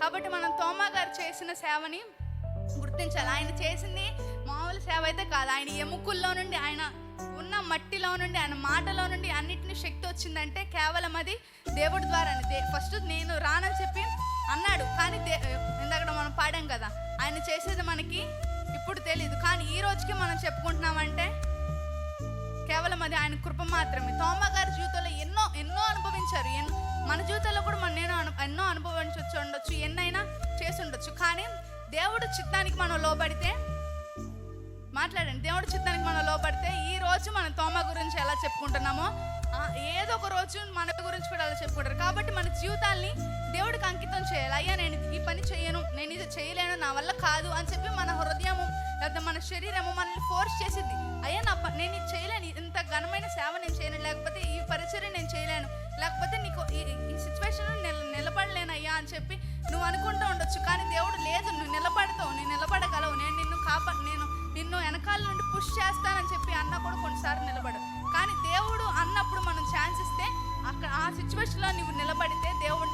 కాబట్టి మనం తోమా గారు చేసిన సేవని గుర్తించాలి. ఆయన చేసింది మామూలు సేవ అయితే కాదు. ఆయన ఎముకల్లో నుండి ఆయన ఉన్న మట్టిలో నుండి ఆయన మాటలో నుండి అన్నిటిని శక్తి వచ్చిందంటే కేవలం అది దేవుడి ద్వారా ఫస్ట్ నేను రానని చెప్పి అన్నాడు. కానీ దే ఇందాక మనం పాడాం కదా ఆయన చేసేది మనకి ఇప్పుడు తెలియదు కానీ ఈ రోజుకి మనం చెప్పుకుంటున్నామంటే కేవలం అది ఆయన కృప మాత్రమే. తోమ గారి జీవితంలో ఎన్నో ఎన్నో అనుభవించారు. మన జీవితంలో కూడా కానీ దేవుడు చిత్తానికి మనం లోబడితే మాట్లాడండి. దేవుడు చిత్తానికి మనం లోపడితే ఈ రోజు మనం తోమ గురించి ఎలా చెప్పుకుంటున్నామో ఏదో ఒక రోజు మన గురించి కూడా అలా చెప్పుకుంటారు. కాబట్టి మన జీవితాల్ని దేవుడికి అంకితం చేయాలి. అయ్యా నేను ఈ పని చేయను నేను ఇది చేయలేను నా వల్ల కాదు అని చెప్పి మన హృదయము లేదా మన శరీరము మనల్ని ఫోర్స్ చేసిద్ది అయ్యా నా ప- నేను ఇది చేయలేను. ఇంత ఘనమైన సేవ నేను చేయలేను లేకపోతే ఈ పరిచయం నేను చేయలేను. లేకపోతే నీకు ఈ ఈ సిచ్యువేషన్ నిలబడలేను అయ్యా అని చెప్పి నువ్వు అనుకుంటూ ఉండొచ్చు కానీ దేవుడు లేదు నువ్వు నిలబడతావు నేను నిలబడగలవు నేను నిన్ను కాపా నేను నిన్ను వెనకాల నుండి పుష్ చేస్తానని చెప్పి అన్న కూడా కొన్నిసార్లు నిలబడు కానీ దేవుడు అన్నప్పుడు మనం ఛాన్స్ ఇస్తే అక్కడ ఆ సిచ్యువేషన్లో నువ్వు నిలబడితే దేవుడు